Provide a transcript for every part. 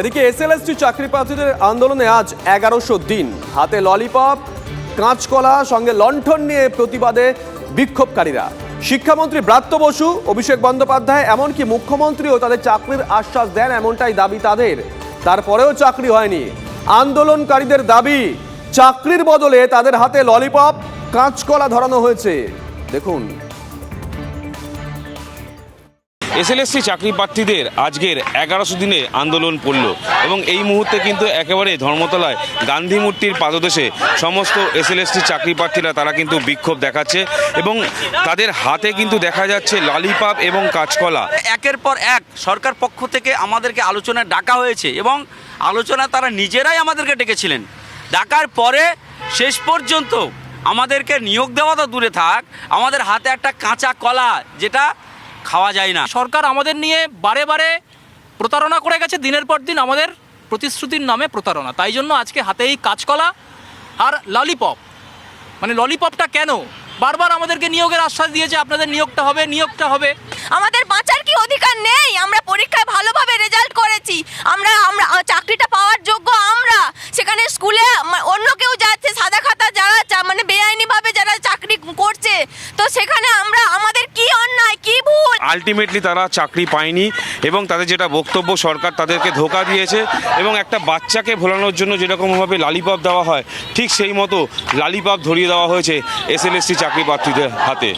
এদিকে এসএলএসটি চাকরি প্রার্থীদের আন্দোলনে আজ এগারোশো দিন। হাতে ললিপপ, কাঁচকলা, সঙ্গে লণ্ঠন নিয়ে প্রতিবাদে বিক্ষোভকারীরা। শিক্ষামন্ত্রী ব্রাত্য বসু, অভিষেক বন্দ্যোপাধ্যায়, এমনকি মুখ্যমন্ত্রীও তাদের চাকরির আশ্বাস দেন এমনটাই দাবি তাদের। তারপরেও চাকরি হয়নি। আন্দোলনকারীদের দাবি, চাকরির বদলে তাদের হাতে ললিপপ, কাঁচকলা ধরানো হয়েছে। দেখুন। এসএলএসসি চাকরি প্রার্থীদের আজকের এগারোশো দিনে আন্দোলন পড়ল এবং এই মুহূর্তে কিন্তু একেবারে ধর্মতলায় গান্ধী মূর্তির পাদদেশে সমস্ত এসএলএসসি চাকরি প্রার্থীরা তারা কিন্তু বিক্ষোভ দেখাচ্ছে এবং তাদের হাতে কিন্তু দেখা যাচ্ছে ললিপপ এবং কাঁচকলা। একের পর এক সরকার পক্ষ থেকে আমাদেরকে আলোচনায় ডাকা হয়েছে এবং আলোচনা তারা নিজেরাই আমাদেরকে ডেকেছিলেন। ডাকার পরে শেষ পর্যন্ত আমাদেরকে নিয়োগ দেওয়া তো দূরে থাক, আমাদের হাতে একটা কাঁচা কলা যেটা খাওয়া যায় না। সরকার আমাদের নিয়ে বারে বারে প্রতারণা করে গেছে দিনের পর দিন আমাদের প্রতিশ্রুতির নামে প্রতারণা। তাই জন্য আজকে হাতে এই কাঁচকলা আর ললিপপ। মানে ললিপপটা কেন? বারবার আমাদেরকে নিয়োগের আশ্বাস দিয়েছে আপনাদের নিয়োগটা হবে নিয়োগটা হবে। আমাদের বাঁচার কি অধিকার নেই? আমরা পরীক্ষায় ভালোভাবে রেজাল্ট করেছি। আমরা আমরা চাকরিটা পাওয়ার যোগ্য আমরা। সেখানে স্কুলে অন্য কেউ যাচ্ছে সাদা খাতা যারা চা- মানে বেআইনিভাবে যারা চাকরি করছে তো সেখানে আমরা আমাদের কি অন্যায় কি ভুল আলটিমেটলি তারা চাকরি পায়নি এবং তাদের যেটা বক্তব্য সরকার তাদেরকে ধোকা দিয়েছে এবং একটা বাচ্চাকে ভোলানোর জন্য যেরকমভাবে লালিপপ দেওয়া হয়, ঠিক সেই মতো লালিপপ ধরিয়ে দেওয়া হয়েছে এসএলএসটি চাকরি প্রার্থীদের হাতে।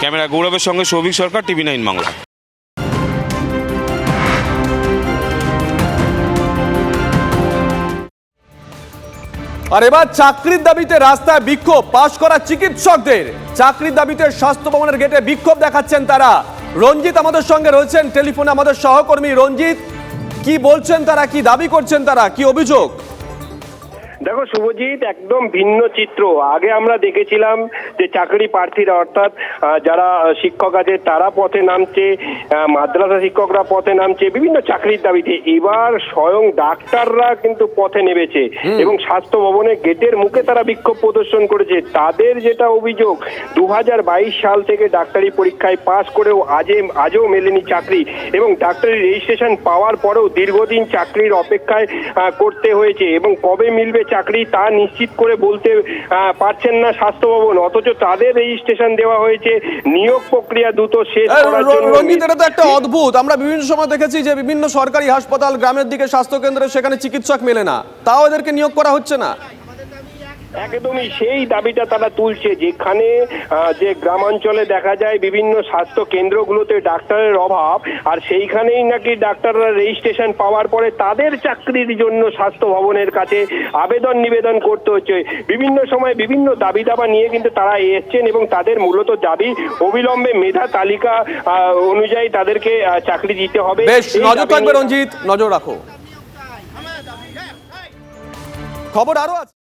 ক্যামেরা গৌরবের সঙ্গে সৌভিক সরকার, টিভি নাইন বাংলা। আর এবার চাকরির দাবিতে রাস্তায় বিক্ষোভ, পাশ করা চিকিৎসকদের। চাকরির দাবিতে স্বাস্থ্য ভবনের গেটে বিক্ষোভ দেখাচ্ছেন তারা। রঞ্জিত আমাদের সঙ্গে রয়েছেন, টেলিফোনে আমাদের সহকর্মী রঞ্জিত। কি বলছেন তারা, কি দাবি করছেন তারা, কি অভিযোগ? দেখো শুভজিৎ একদম ভিন্ন চিত্র। আগে আমরা দেখেছিলাম যে চাকরি প্রার্থীরা অর্থাৎ যারা শিক্ষক আছে তারা পথে নামছে মাদ্রাসা শিক্ষকরা পথে নামছে বিভিন্ন চাকরির দাবিতে। এবার স্বয়ং ডাক্তাররা কিন্তু পথে নেমেছে এবং স্বাস্থ্য ভবনে গেটের মুখে তারা বিক্ষোভ প্রদর্শন করেছে। তাদের যেটা অভিযোগ দু হাজার বাইশ সাল থেকে ডাক্তারি পরীক্ষায় পাশ করেও আজে আজও মেলেনি চাকরি এবং ডাক্তারি রেজিস্ট্রেশন পাওয়ার পরেও দীর্ঘদিন চাকরির অপেক্ষায় করতে হয়েছে এবং কবে মিলবে চাকরি তা নিশ্চিত করে বলতে পারছেন না স্বাস্থ্য ভবন। অথচ তাদের রেজিস্ট্রেশন দেওয়া হয়েছে। নিয়োগ প্রক্রিয়া দ্রুত শেষ এই করার জন্য রঞ্জিত এটা তো একটা অদ্ভুত। আমরা বিভিন্ন সময় দেখেছি যে বিভিন্ন সরকারি হাসপাতাল গ্রামের দিকে স্বাস্থ্য কেন্দ্রে সেখানে চিকিৎসক মেলে না। তাও এদেরকে নিয়োগ করা হচ্ছে না। একদমই সেই দাবিটা তারা তুলছে। যেখানে যে গ্রামাঞ্চলে দেখা যায় বিভিন্ন স্বাস্থ্য কেন্দ্রগুলোতে ডাক্তারের অভাব আর সেইখানেই নাকি ডাক্তাররা রেজিস্ট্রেশন পাওয়ার পরে তাদের চাকরির জন্য স্বাস্থ্য ভবনের কাছে আবেদন নিবেদন করতে হচ্ছে। বিভিন্ন সময় বিভিন্ন দাবি দাবা নিয়ে কিন্তু তারা এসছেন এবং তাদের মূলত দাবি অবিলম্বে মেধা তালিকা অনুযায়ী তাদেরকে চাকরি দিতে হবে। বেশ নজর থাকবে রঞ্জিত নজর রাখো। খবর আরও আছে।